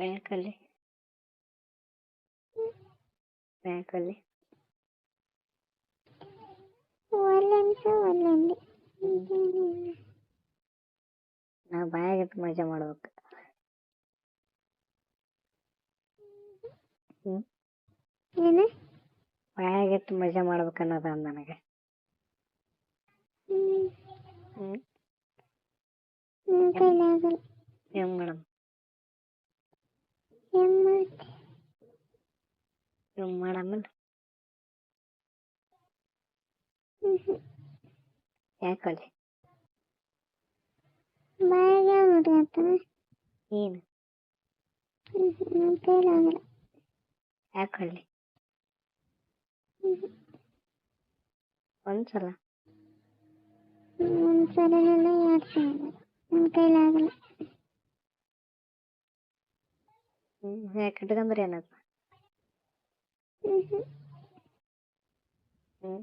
ಬ್ಯಾಂಕಲ್ಲಿ ಬ್ಯಾಂಕಲ್ಲಿ ಒಲ್ಲೆನ್ಸ ಒಲ್ಲೆಂದು ನಾವು ಬಾಯಾಗಿಟ್ಟು ಮಜಾ ಮಾಡ್ಬೇಕು. ಏನು? ಬಾಯಾಗಿಟ್ಟು ಮಜಾ ಮಾಡ್ಬೇಕು ಅನ್ನೋದ ನನಗೆ? ಹ್ಮ್. ಹೆಂಗ್ ಮೇಡಮ್. ಏನ್ ಮಾಡ್ತಿ ಹೆಂಗ್ ಮಾಡಮ್ಮಲ್ಲ ಹ್ಮ್ ಹ್ಮ್ ಯಾಕಲ್ಲಿ ಬಾಯಿಗೆ ಮುಟ್ಕತ್ತಾನ ಏನು ಹ್ಮ್ ಹ್ಮ್ ನನ್ನ ಕೈಲಿ ಆಗಲ್ಲ ಯಾಕಲ್ಲಿ ಹ್ಮ್ ಹ್ಮ್ ಒಂದ್ಸಲ ಒಂದ್ ಸಲನಲ್ಲ ಎರಡ್ ಸಲ ನನ್ನ ಕೈಲಿ ಆಗಲ್ಲ ಹ್ಮ್ ಯಾಕೆ ಇಟ್ಕೊಂಡ್ರೆ ಏನಪ್ಪ ಹ್ಮ್ ಹ್ಮ್. ಹ್ಮ್.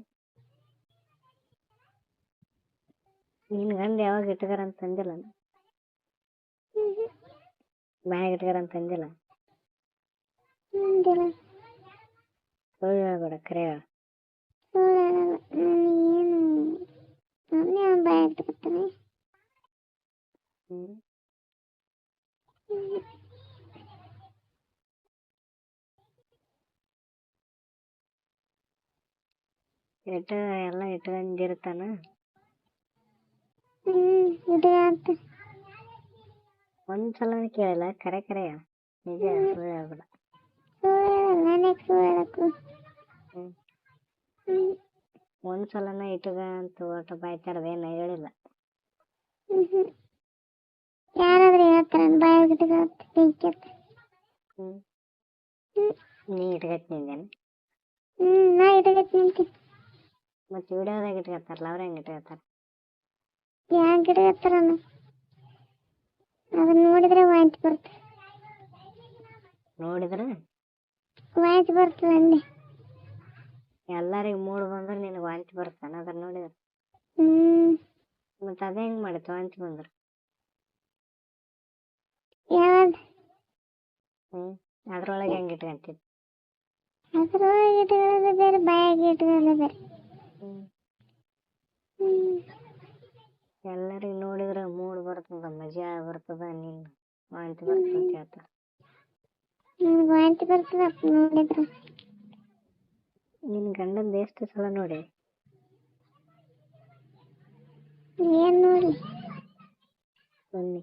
ನಿನ್ ಗಂಡ ಯಾವಾಗ ಇಟ್ಗಾರ ಅಂತ ಅಂದಿಲ್ಲ ಮ್ಯಾಗ ಇಟ್ಗಾರ ಅಂತ ಅಂದಿಲ್ಲ. ಸುಳ್ಳು ಹೇಳ್ಬೇಡ ಕರೆ ಹೇಳು ಸುಳ್ಳು ಹೇಳಲ್ಲ ನಾನು ಏನು ಅವನೇ ಅವ್ನ ಬಾಯಿ ಇಟ್ಕೊತಾನೆ ಹ್ಮ್ ಹ್ಮ್ ಇಟ್ಟು ಎಲ್ಲ ಇಟ್ಕೊಂಡಿರ್ತಾನ ಹ್ಮ್ ಸಲ ಕೇಳಿಲ್ಲ ಕರೆ ಕರೆ. ನಿಜ ಸುಳ್ಳು ಹೇಳ್ಬೇಡ. ಹ್ಮ್. ಒಂದ್ಸಲನ ಇಟ್ಗ ಅಂತ ಒಟ್ಟು ಬಾಯ್ ಏನ ಹೇಳಿಲ್ಲ. ಯಾರಾದ್ರೂ ಹೇಳ್ತಾರ ಹ್ಮ್. ನೀ ಇಟ್ಕತ್ನಿಂದೇನು ಹ್ಮ್ ನಾ ಇಟ್ಕೊತೀನಿ ಅಂತಿ ಮತ್ತೆ ವಿಡಿಯೋದಾಗ ಇಟ್ಕೋತಾರಲ್ಲ ಅವ್ರ ಹೆಂಗ್ ಇಟ್ಕತ್ತಾರ ಯಾಕೆ ಇಟ್ಕೊತಾರನ ಅದನ್ನ ನೋಡಿದ್ರೆ ವಾಂತಿ ಬರುತ್ತೆ. ನೋಡಿದ್ರ? ವಾಂತಿ ಬರ್ತದೆ ಅಂದೆ. ಎಲ್ಲರಿಗೂ ಮೂಡ್ ಬಂದ್ರೆ ನಿನಗೆ ವಾಂತಿ ಬರ್ತಾನ ಅದನ್ನ ನೋಡಿದ್ರ? ಮತ್ತೆ ಅದ ಹೆಂಗ್ ಮಾಡಿತ್ತು ವಾಂತಿ ಬಂದ್ರ? ಯಾವ್ದು? ಹ್ಮ್ ಅದ್ರೊಳಗೆ ಹೆಂಗ್ ಇಟ್ಕಂತಿದ್ ಅದ್ರೊಳಗೆ ಇಟ್ಕೊಳ್ಳೋದು ಬೇರೆ ಬಾಯಾಗಿ ಇಟ್ಕೊಳ್ಳೋದು ಬೇರೆ. ಎಲ್ಲರಿಗೂ ನೋಡಿದ್ರ ಮೂಡ್ ಬರ್ತದ ಮಜಾ ಬರ್ತದ ನೀನ್ ವಾಂತಿ ಬರ್ತದ ಹೇಳ್ತಾರ ವಾಂತಿ ಬರ್ತದ ನೋಡಿದ್ರ. ನಿನ್ ಗಂಡಂದ ಎಷ್ಟು ಸಲ ನೋಡಿ? ಏನ್ ನೋಡಿ? ಬನ್ನಿ.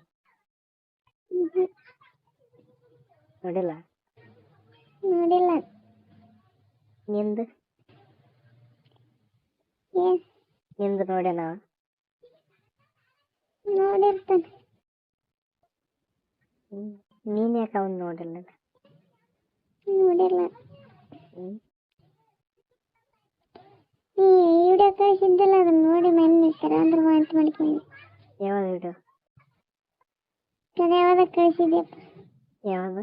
ನೋಡಿಲ್ಲ? ನೋಡಿಲ್ಲ. ನಿಂದು ಏನ್ ನಿಂದು ನೋಡ್ಯಾನ ನೋಡಿರ್ತಾನೆ ಹ್ಮ್ ನೀನ್ ಯಾಕೆ ಅವನ್ ನೋಡಿಲ್ಲ ನೋಡಿಲ್ಲ ಹ್ಮ್ ಈ ವಿಡಿಯೋ ಕಳಿಸಿದ್ದಲ್ಲ ಅದನ್ನ ನೋಡಿ ಮನೆ ಅಂದ್ರೆ ವಾಂತಿ ಮಾಡ್ಕೊಂಡು ಯಾವಾಗ ವಿಡಿಯೋ ಅದು ಯಾವಾಗ ಕಳಿಸಿದ್ಯಪ್ಪ ಯಾವಾಗ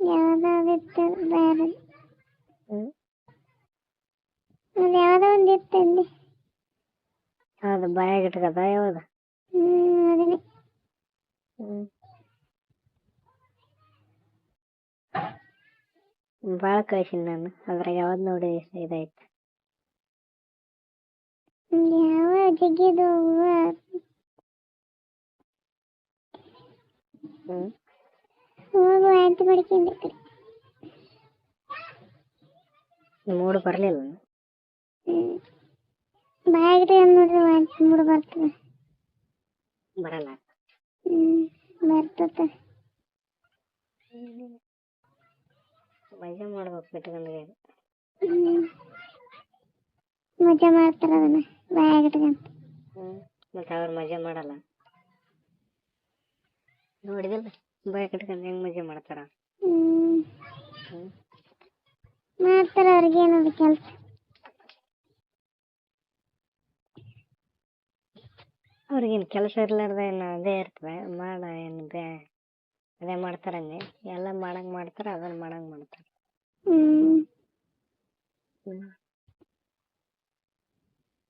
ಯಾವ್ದಾದಿತ್ತು ಬೇರೆ ಹ್ಮ್ ಅದು ಯಾವ್ದೋ ಒಂದು ಇತ್ತು ಅಂದೆ ಹೌದು ಬಾಯಾಗ ಇಟ್ಕದ ಯಾವ್ದು ಹ್ಮ್ ಅದನ್ನೇ ಹ್ಮ್ ಭಾಳ ಕಳ್ಸೀನಿ ನಾನು ಅದ್ರಾಗ ಯಾವ್ದು ನೋಡಿ ಇದಾಯ್ತು ಯಾವ ಜಗ್ಗಿದು ಹ್ಮ್ ಹೋಗು ವಾಂತಿ ಮಾಡ್ಕೊಂಡು ಮೂಡು ಬರ್ಲಿಲ್ಲ ಹ್ಮ್. ಬಾಯಾಗಿಟ್ಟು ನೋಡ್ರಿ ವಾಂತಿ ಮೂಡ್ ಬರ್ತದ. ಬರಲ್ಲ. ಹ್ಮ್ ಬರ್ತದ ಮಜಾ ಮಾಡ್ಬೇಕು ಬಿಟ್ಕೊಂಡ್ರೆ ಹ್ಮ್. ಮಜಾ ಮಾಡ್ತಾರ ಅದನ್ನ ಬಾಯಾಗಿಟ್ಕಂತ ಹ್ಮ್ ಮತ್ತೆ ಅವ್ರು ಮಜಾ ಮಾಡಲ್ಲ. ನೋಡಿದಿಲ್ಲ ಬಾಯ್ ಇಟ್ಕೊಂಡು ಹೆಂಗ್ ಮಜಾ ಮಾಡ್ತಾರ? ಹ್ಮ್. ಹ್ಮ್. ಮಾಡ್ತಾರ ಅವ್ರಿಗೆ ಏನದು ಕೆಲಸ. ಅವ್ರಿಗೇನು ಕೆಲಸ ಇರ್ಲಾರ್ದೆ ಏನು ಅದೇ ಇರ್ತದೆ ಮಾಡ ಏನು ಬೇ ಅದೇ ಮಾಡ್ತಾರಂಗೆ. ಎಲ್ಲ ಮಾಡಂಗೆ ಮಾಡ್ತಾರ ಅದನ್ನ ಮಾಡಂಗೆ ಮಾಡ್ತಾರ. ಹ್ಮ್.